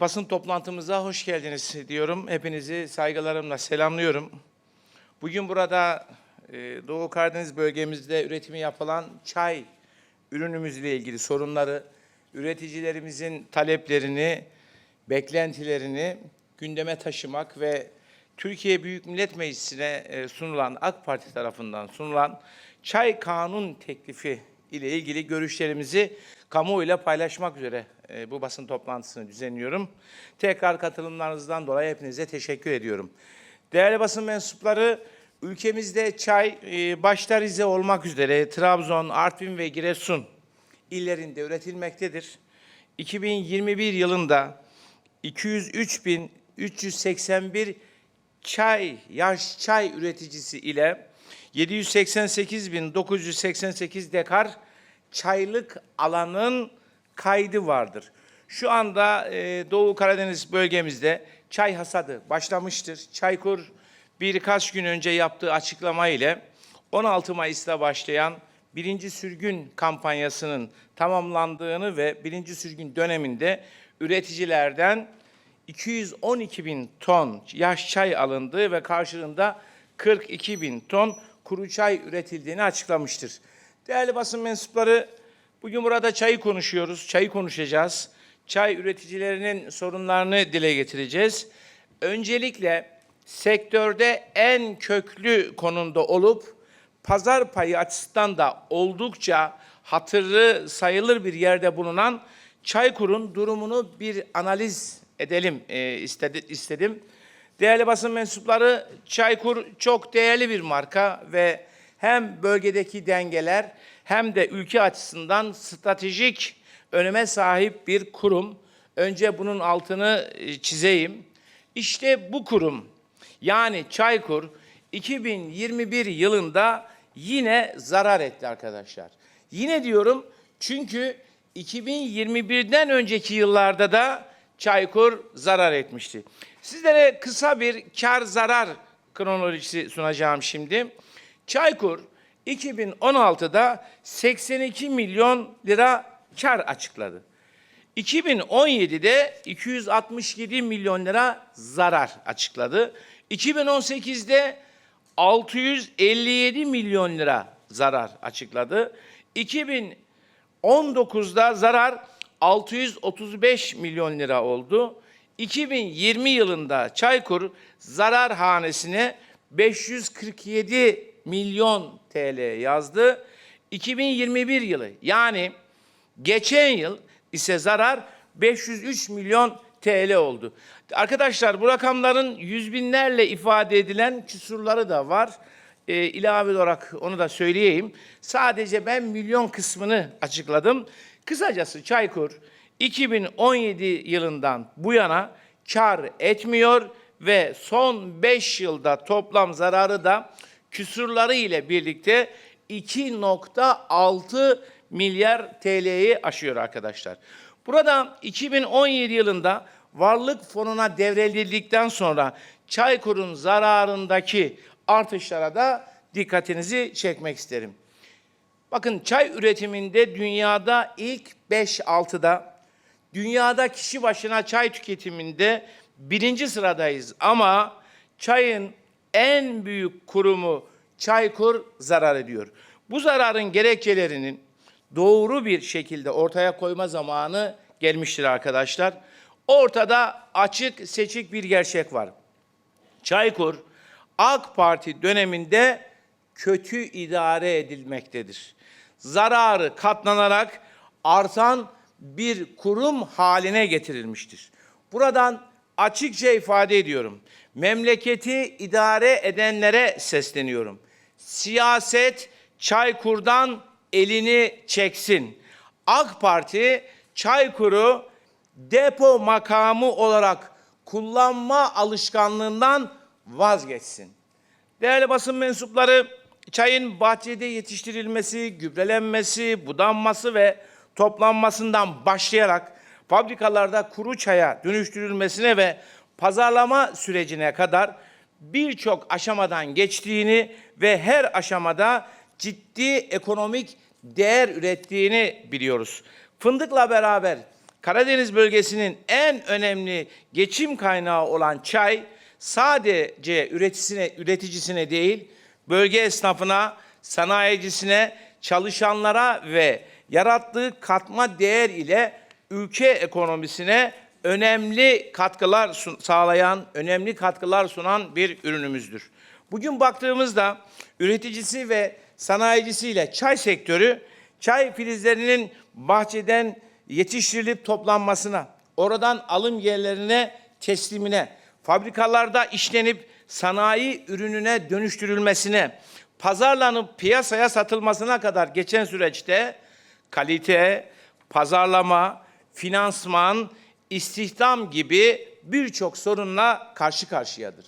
Basın toplantımıza hoş geldiniz diyorum. Hepinizi saygılarımla selamlıyorum. Bugün burada e, Doğu Karadeniz bölgemizde üretimi yapılan çay ürünümüzle ilgili sorunları, üreticilerimizin taleplerini, beklentilerini gündeme taşımak ve Türkiye Büyük Millet Meclisi'ne e, sunulan AK Parti tarafından sunulan çay kanun teklifi ile ilgili görüşlerimizi kamuoyuyla paylaşmak üzere e, bu basın toplantısını düzenliyorum. Tekrar katılımlarınızdan dolayı hepinize teşekkür ediyorum. Değerli basın mensupları, ülkemizde çay e, başta Rize olmak üzere Trabzon, Artvin ve Giresun illerinde üretilmektedir. 2021 yılında 203.381 çay, yaş çay üreticisi ile 788.988 dekar çaylık alanın kaydı vardır. Şu anda e, Doğu Karadeniz bölgemizde çay hasadı başlamıştır. Çaykur birkaç gün önce yaptığı açıklama ile 16 Mayıs'ta başlayan birinci sürgün kampanyasının tamamlandığını ve birinci sürgün döneminde üreticilerden 212 bin ton yaş çay alındığı ve karşılığında 42 bin ton kuru çay üretildiğini açıklamıştır. Değerli basın mensupları, bugün burada çayı konuşuyoruz, çayı konuşacağız. Çay üreticilerinin sorunlarını dile getireceğiz. Öncelikle sektörde en köklü konumda olup pazar payı açısından da oldukça hatırı sayılır bir yerde bulunan Çaykur'un durumunu bir analiz edelim e, istedi, istedim. Değerli basın mensupları, Çaykur çok değerli bir marka ve hem bölgedeki dengeler hem de ülke açısından stratejik öneme sahip bir kurum. Önce bunun altını e, çizeyim. İşte bu kurum yani Çaykur 2021 yılında yine zarar etti arkadaşlar. Yine diyorum çünkü 2021'den önceki yıllarda da Çaykur zarar etmişti. Sizlere kısa bir kar zarar kronolojisi sunacağım şimdi. Çaykur 2016'da 82 milyon lira kar açıkladı. 2017'de 267 milyon lira zarar açıkladı. 2018'de 657 milyon lira zarar açıkladı. 2019'da zarar 635 milyon lira oldu. 2020 yılında Çaykur zarar hanesine 547 milyon TL yazdı. 2021 yılı yani geçen yıl ise zarar 503 milyon TL oldu. Arkadaşlar bu rakamların yüz binlerle ifade edilen küsurları da var. Ee, ilave olarak onu da söyleyeyim. Sadece ben milyon kısmını açıkladım. Kısacası Çaykur 2017 yılından bu yana kar etmiyor ve son 5 yılda toplam zararı da küsurları ile birlikte 2.6 milyar TL'yi aşıyor arkadaşlar. Burada 2017 yılında varlık fonuna devredildikten sonra Çaykur'un zararındaki artışlara da dikkatinizi çekmek isterim. Bakın çay üretiminde dünyada ilk 5-6'da, dünyada kişi başına çay tüketiminde birinci sıradayız. Ama çayın en büyük kurumu Çaykur zarar ediyor. Bu zararın gerekçelerinin doğru bir şekilde ortaya koyma zamanı gelmiştir arkadaşlar. Ortada açık seçik bir gerçek var. Çaykur AK Parti döneminde kötü idare edilmektedir. Zararı katlanarak artan bir kurum haline getirilmiştir. Buradan açıkça ifade ediyorum. Memleketi idare edenlere sesleniyorum. Siyaset Çaykur'dan elini çeksin. AK Parti Çaykur'u depo makamı olarak kullanma alışkanlığından vazgeçsin. Değerli basın mensupları, çayın bahçede yetiştirilmesi, gübrelenmesi, budanması ve toplanmasından başlayarak fabrikalarda kuru çaya dönüştürülmesine ve pazarlama sürecine kadar birçok aşamadan geçtiğini ve her aşamada ciddi ekonomik değer ürettiğini biliyoruz. Fındıkla beraber Karadeniz bölgesinin en önemli geçim kaynağı olan çay sadece üreticisine, üreticisine değil, bölge esnafına, sanayicisine, çalışanlara ve yarattığı katma değer ile ülke ekonomisine önemli katkılar sağlayan, önemli katkılar sunan bir ürünümüzdür. Bugün baktığımızda üreticisi ve sanayicisiyle çay sektörü çay filizlerinin bahçeden yetiştirilip toplanmasına, oradan alım yerlerine teslimine, fabrikalarda işlenip sanayi ürününe dönüştürülmesine, pazarlanıp piyasaya satılmasına kadar geçen süreçte kalite, pazarlama, finansman, istihdam gibi birçok sorunla karşı karşıyadır.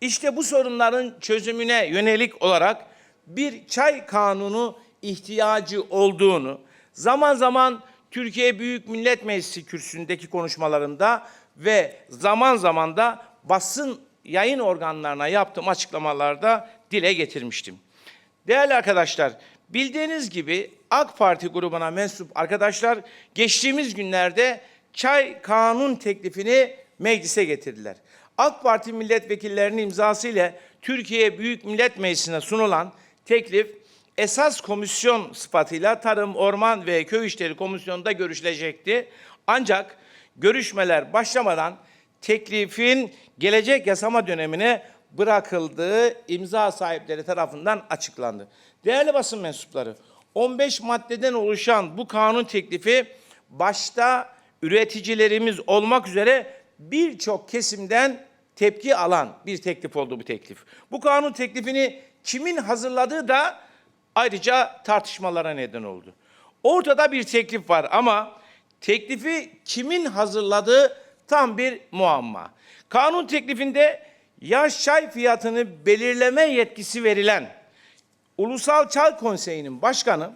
İşte bu sorunların çözümüne yönelik olarak bir çay kanunu ihtiyacı olduğunu zaman zaman Türkiye Büyük Millet Meclisi kürsüsündeki konuşmalarımda ve zaman zaman da basın yayın organlarına yaptığım açıklamalarda dile getirmiştim. Değerli arkadaşlar, bildiğiniz gibi AK Parti grubuna mensup arkadaşlar geçtiğimiz günlerde çay kanun teklifini meclise getirdiler. AK Parti milletvekillerinin imzası ile Türkiye Büyük Millet Meclisi'ne sunulan teklif esas komisyon sıfatıyla Tarım, Orman ve Köy İşleri Komisyonu'nda görüşülecekti. Ancak görüşmeler başlamadan teklifin gelecek yasama dönemine bırakıldığı imza sahipleri tarafından açıklandı. Değerli basın mensupları, 15 maddeden oluşan bu kanun teklifi başta üreticilerimiz olmak üzere birçok kesimden tepki alan bir teklif oldu bu teklif. Bu kanun teklifini kimin hazırladığı da ayrıca tartışmalara neden oldu. Ortada bir teklif var ama teklifi kimin hazırladığı tam bir muamma. Kanun teklifinde yaş çay fiyatını belirleme yetkisi verilen Ulusal Çay Konseyi'nin başkanı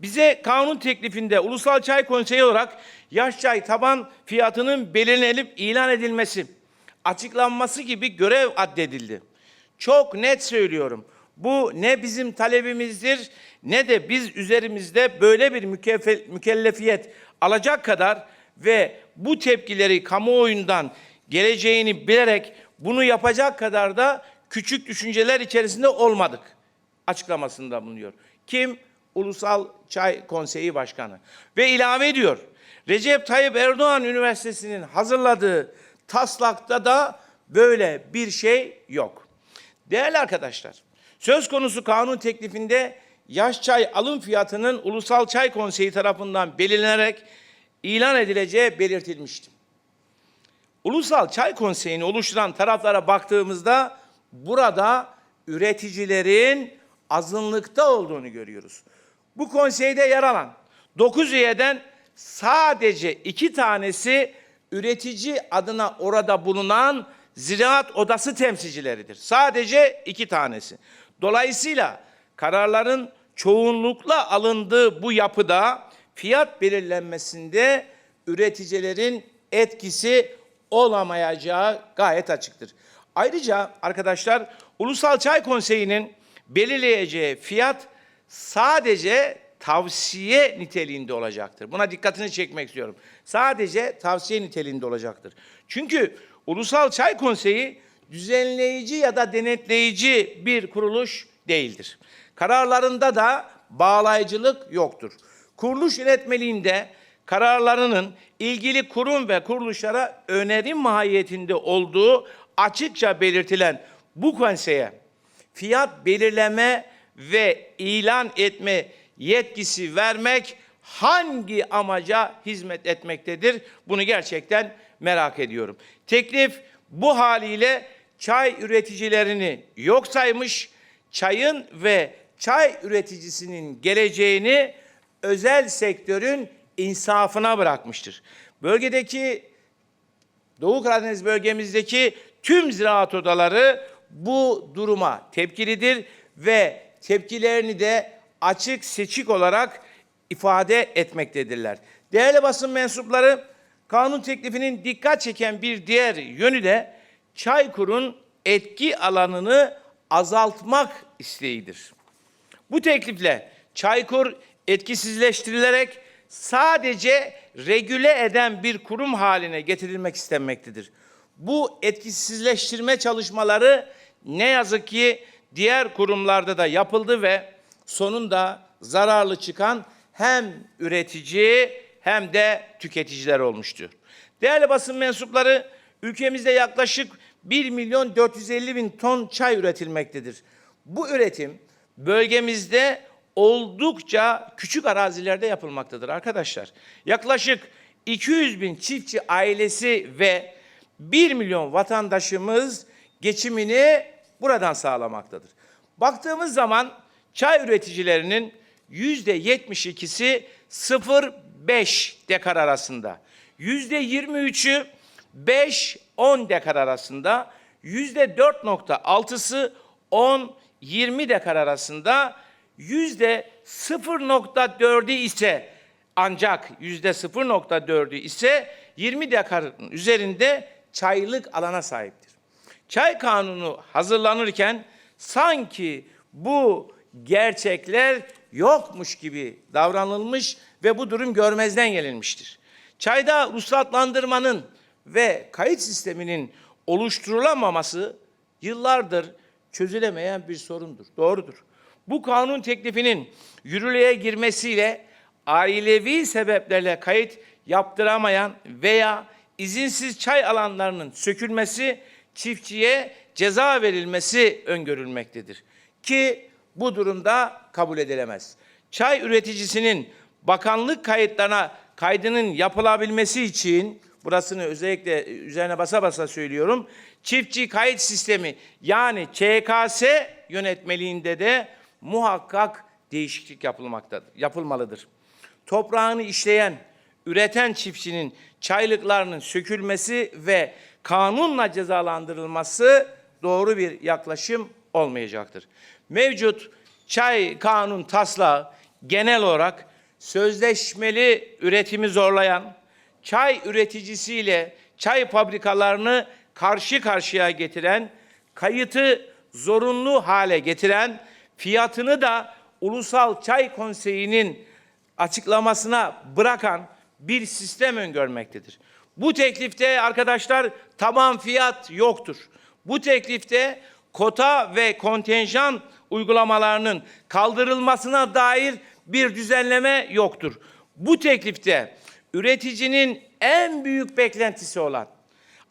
bize kanun teklifinde Ulusal Çay Konseyi olarak yaş çay taban fiyatının belirlenip ilan edilmesi, açıklanması gibi görev addedildi. Çok net söylüyorum. Bu ne bizim talebimizdir ne de biz üzerimizde böyle bir mükellefiyet alacak kadar ve bu tepkileri kamuoyundan geleceğini bilerek bunu yapacak kadar da küçük düşünceler içerisinde olmadık açıklamasında bulunuyor. Kim? Ulusal Çay Konseyi Başkanı. Ve ilave ediyor. Recep Tayyip Erdoğan Üniversitesi'nin hazırladığı taslakta da böyle bir şey yok. Değerli arkadaşlar, söz konusu kanun teklifinde yaş çay alım fiyatının Ulusal Çay Konseyi tarafından belirlenerek ilan edileceği belirtilmişti. Ulusal Çay Konseyi'ni oluşturan taraflara baktığımızda burada üreticilerin azınlıkta olduğunu görüyoruz. Bu konseyde yer alan 9 üyeden sadece iki tanesi üretici adına orada bulunan ziraat odası temsilcileridir. Sadece iki tanesi. Dolayısıyla kararların çoğunlukla alındığı bu yapıda fiyat belirlenmesinde üreticilerin etkisi olamayacağı gayet açıktır. Ayrıca arkadaşlar Ulusal Çay Konseyi'nin belirleyeceği fiyat sadece tavsiye niteliğinde olacaktır. Buna dikkatini çekmek istiyorum. Sadece tavsiye niteliğinde olacaktır. Çünkü Ulusal Çay Konseyi düzenleyici ya da denetleyici bir kuruluş değildir. Kararlarında da bağlayıcılık yoktur. Kuruluş yönetmeliğinde kararlarının ilgili kurum ve kuruluşlara önerim mahiyetinde olduğu açıkça belirtilen bu konseye fiyat belirleme ve ilan etme yetkisi vermek hangi amaca hizmet etmektedir? Bunu gerçekten merak ediyorum. Teklif bu haliyle çay üreticilerini yok saymış, çayın ve çay üreticisinin geleceğini özel sektörün insafına bırakmıştır. Bölgedeki Doğu Karadeniz bölgemizdeki tüm ziraat odaları bu duruma tepkilidir ve tepkilerini de açık seçik olarak ifade etmektedirler. Değerli basın mensupları, kanun teklifinin dikkat çeken bir diğer yönü de Çaykur'un etki alanını azaltmak isteğidir. Bu teklifle Çaykur etkisizleştirilerek sadece regüle eden bir kurum haline getirilmek istenmektedir. Bu etkisizleştirme çalışmaları ne yazık ki diğer kurumlarda da yapıldı ve sonunda zararlı çıkan hem üretici hem de tüketiciler olmuştur. Değerli basın mensupları ülkemizde yaklaşık 1 milyon 450 bin ton çay üretilmektedir. Bu üretim bölgemizde oldukça küçük arazilerde yapılmaktadır arkadaşlar. Yaklaşık 200 bin çiftçi ailesi ve 1 milyon vatandaşımız geçimini buradan sağlamaktadır. Baktığımız zaman çay üreticilerinin yüzde 72'si 0-5 dekar arasında. Yüzde 23'ü 5-10 dekar arasında. Yüzde 4.6'sı 10-20 dekar arasında. Yüzde 0.4'ü ise ancak yüzde 0.4'ü ise 20 dekarın üzerinde çaylık alana sahiptir. Çay kanunu hazırlanırken sanki bu gerçekler yokmuş gibi davranılmış ve bu durum görmezden gelinmiştir. Çayda ruhsatlandırmanın ve kayıt sisteminin oluşturulamaması yıllardır çözülemeyen bir sorundur. Doğrudur. Bu kanun teklifinin yürürlüğe girmesiyle ailevi sebeplerle kayıt yaptıramayan veya izinsiz çay alanlarının sökülmesi, çiftçiye ceza verilmesi öngörülmektedir. Ki bu durumda kabul edilemez. Çay üreticisinin bakanlık kayıtlarına kaydının yapılabilmesi için burasını özellikle üzerine basa basa söylüyorum. Çiftçi kayıt sistemi yani ÇKS yönetmeliğinde de muhakkak değişiklik yapılmaktadır, yapılmalıdır. Toprağını işleyen, üreten çiftçinin çaylıklarının sökülmesi ve kanunla cezalandırılması doğru bir yaklaşım olmayacaktır. Mevcut çay kanun taslağı genel olarak sözleşmeli üretimi zorlayan, çay üreticisiyle çay fabrikalarını karşı karşıya getiren, kayıtı zorunlu hale getiren, fiyatını da Ulusal Çay Konseyi'nin açıklamasına bırakan bir sistem öngörmektedir. Bu teklifte arkadaşlar taban fiyat yoktur. Bu teklifte kota ve kontenjan uygulamalarının kaldırılmasına dair bir düzenleme yoktur. Bu teklifte üreticinin en büyük beklentisi olan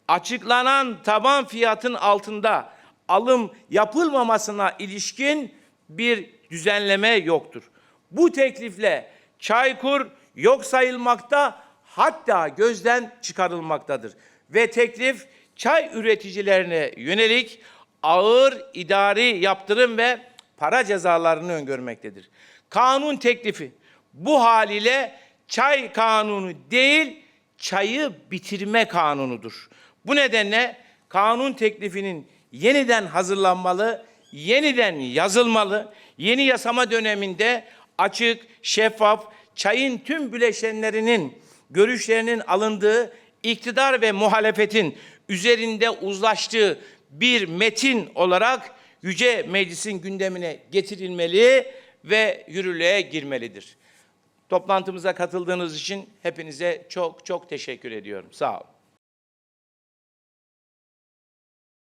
açıklanan taban fiyatın altında alım yapılmamasına ilişkin bir düzenleme yoktur. Bu teklifle Çaykur yok sayılmakta hatta gözden çıkarılmaktadır. Ve teklif çay üreticilerine yönelik ağır idari yaptırım ve para cezalarını öngörmektedir. Kanun teklifi bu haliyle çay kanunu değil, çayı bitirme kanunudur. Bu nedenle kanun teklifinin yeniden hazırlanmalı, yeniden yazılmalı, yeni yasama döneminde açık, şeffaf, çayın tüm bileşenlerinin görüşlerinin alındığı, iktidar ve muhalefetin üzerinde uzlaştığı bir metin olarak Yüce Meclis'in gündemine getirilmeli ve yürürlüğe girmelidir. Toplantımıza katıldığınız için hepinize çok çok teşekkür ediyorum. Sağ olun.